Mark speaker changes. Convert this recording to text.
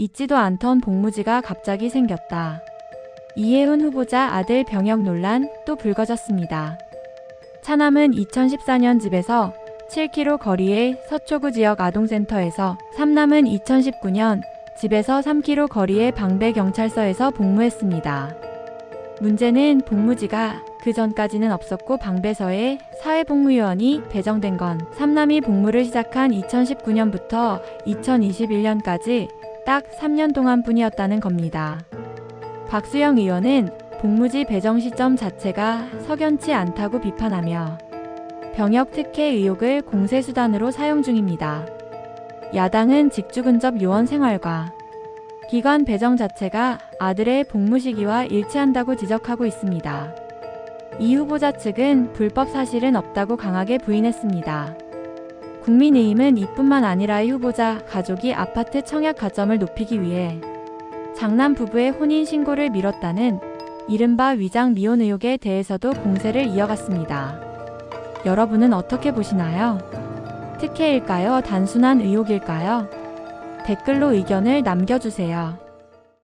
Speaker 1: 있지도 않던 복무지가 갑자기 생겼다. 이혜훈 후보자 아들 병역 논란 또 불거졌습니다. 차남은 2014년 집에서 7km 거리의 서초구 지역 아동센터에서, 삼남은 2019년 집에서 3km 거리의 방배경찰서에서 복무했습니다. 문제는 복무지가 그 전까지는 없었고 방배서에 사회복무요원이 배정된 건 삼남이 복무를 시작한 2019년부터 2021년까지 딱 3년 동안 뿐이었다는 겁니다. 박수영 의원은 복무지 배정 시점 자체가 석연치 않다고 비판하며 병역 특혜 의혹을 공세수단으로 사용 중입니다. 야당은 직주 근접 요원 생활과 기관 배정 자체가 아들의 복무 시기와 일치한다고 지적하고 있습니다. 이 후보자 측은 불법 사실은 없다고 강하게 부인했습니다. 국민의힘은 이뿐만 아니라 이 후보자 가족이 아파트 청약 가점을 높이기 위해 장남 부부의 혼인 신고를 미뤘다는 이른바 위장 미혼 의혹에 대해서도 공세를 이어갔습니다. 여러분은 어떻게 보시나요? 특혜일까요? 단순한 의혹일까요? 댓글로 의견을 남겨주세요.